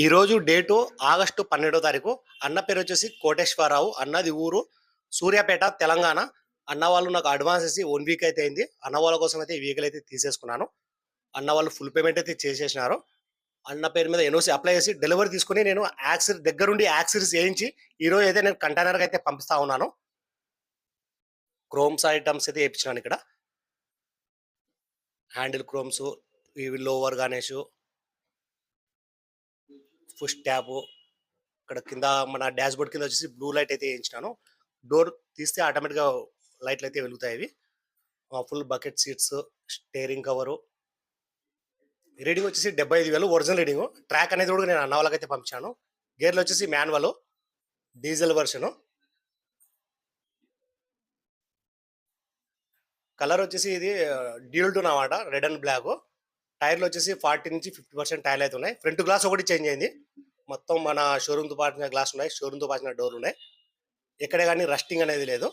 ఈరోజు date August పన్నెండో తారీఖు. అన్న పేరు వచ్చేసి కోటేశ్వరరావు. అన్నది ఊరు సూర్యాపేట తెలంగాణ. అన్న వాళ్ళు నాకు అడ్వాన్స్ ఇచ్చి వన్ వీక్ అయితే అయింది. అన్న వాళ్ళ కోసం అయితే ఈ వెహికల్ అయితే తీసేసుకున్నాను. అన్న వాళ్ళు ఫుల్ పేమెంట్ అయితే చేసేసినారు. అన్న పేరు మీద ఎన్ఓసి అప్లై చేసి డెలివరీ తీసుకుని నేను యాక్సిరీస్ దగ్గరుండి యాక్సిరీస్ వేయించి ఈరోజు అయితే నేను కంటైనర్గా అయితే పంపిస్తా ఉన్నాను. క్రోమ్స్ ఐటమ్స్ అయితే వేయించినాను ఇక్కడ. హ్యాండిల్ క్రోమ్స్ ఇవి లోవర్ గణేష్ ఫస్ట్ ట్యాప్ ఇక్కడ కింద మన డాష్ బోర్డ్ కింద వచ్చేసి బ్లూ లైట్ అయితే వేయించినాను. డోర్ తీస్తే ఆటోమేటిక్గా లైట్లు అయితే వెలుగుతాయి ఇవి. Full bucket seats steering cover. Reading వచ్చేసి డెబ్బై ఐదు వేలు ఒరిజినల్ రీడింగ్. ట్రాక్ అనేది కూడా నేను అన్న వాళ్ళకైతే పంపించాను. గేర్లు వచ్చేసి మాన్యువల్ డీజిల్ వర్షను. కలర్ వచ్చేసి ఇది డ్యూల్ టూన్ అన్నమాట రెడ్ అండ్ బ్లాక్. టైర్లు వచ్చేసి ఫార్టీ నుంచి ఫిఫ్టీ పర్సెంట్ టైర్లు అయితే ఉన్నాయి. ఫ్రంట్ గ్లాస్ ఒకటి చేంజ్ అయింది. మొత్తం మన షోరూమ్తో పాటిన గ్లాస్ ఉన్నాయి షోరూమ్తో పాటిన డోర్లు ఉన్నాయి. ఎక్కడ కానీ రస్టింగ్ అనేది లేదు.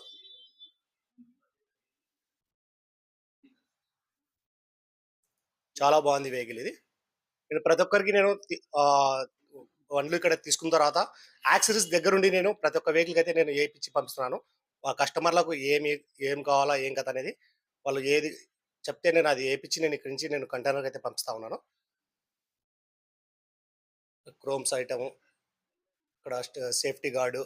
చాలా బాగుంది వెహికల్ ఇది. నేను ప్రతి ఒక్కరికి నేను వన్లు బండ్లు ఇక్కడ తీసుకున్న తర్వాత యాక్సరీస్ దగ్గరుండి నేను ప్రతి ఒక్క వెహికల్కి అయితే నేను వేయించి పంపిస్తున్నాను. ఆ కస్టమర్లకు ఏమి ఏం కావాలా ఏం కథ అనేది వాళ్ళు ఏది చెప్తే నేను అది వేయించి నేను ఇక్కడి నుంచి నేను కంటైనర్కి అయితే పంపిస్తా ఉన్నాను. క్రోమ్స్ ఐటమ్ ఇక్కడ సేఫ్టీ గార్డు.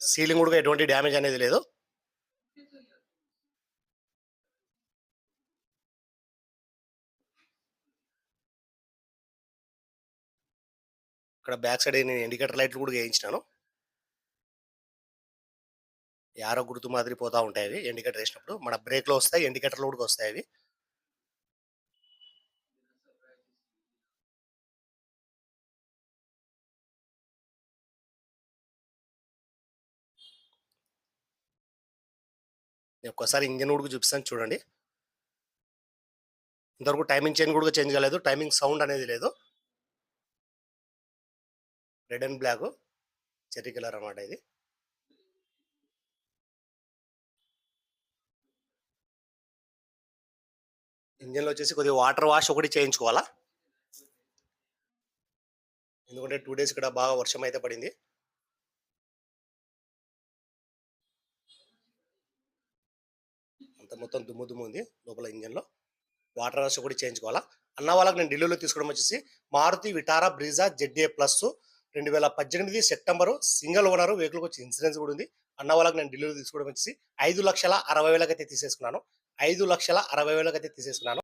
సీలింగ్ కూడా ఎటువంటి డ్యామేజ్ అనేది లేదు. ఇక్కడ బ్యాక్ సైడ్ నేను ఇండికేటర్ లైట్లు కూడా వేయించినాను. యారో గుర్తు మాదిరి పోతూ ఉంటాయి అవి ఇండికేటర్ వేసినప్పుడు. మన బ్రేక్లో వస్తాయి ఇండికేటర్లు కూడా వస్తాయి అవి. నేను ఒక్కసారి ఇంజన్ కూడా చూపిస్తాను చూడండి. ఇంతవరకు టైమింగ్ చేంజ్ కూడా చేంజ్ కాలేదు. టైమింగ్ సౌండ్ అనేది లేదు. Red and black cherry colour అన్నమాట ఇది. ఇంజన్లో వచ్చేసి కొద్దిగా వాటర్ వాష్ ఒకటి చేయించుకోవాలా? ఎందుకంటే టూ డేస్ ఇక్కడ బాగా వర్షం అయితే పడింది. అంత మొత్తం దుమ్ము దుమ్ము ఉంది లోపల ఇంజన్లో. వాటర్ వాష్ ఒకటి చేయించుకోవాలా? అన్న వాళ్ళకి నేను ఢిల్లీలో తీసుకోవడం వచ్చేసి Maruti Vitara Brezza ZA plus రెండు వేల పద్దెనిమిది సెప్టెంబర్ సింగిల్ ఓనర్ వెహికల్కి వచ్చి ఇన్సూరెన్స్ కూడా ఉంది. అన్న వాళ్ళకి నేను డెలివరీ తీసుకోవడం వచ్చేసి ఐదు లక్షల అరవై వేలకైతే తీసేసుకున్నాను. ఐదు లక్షల అరవై వేలకైతే తీసేసుకున్నాను.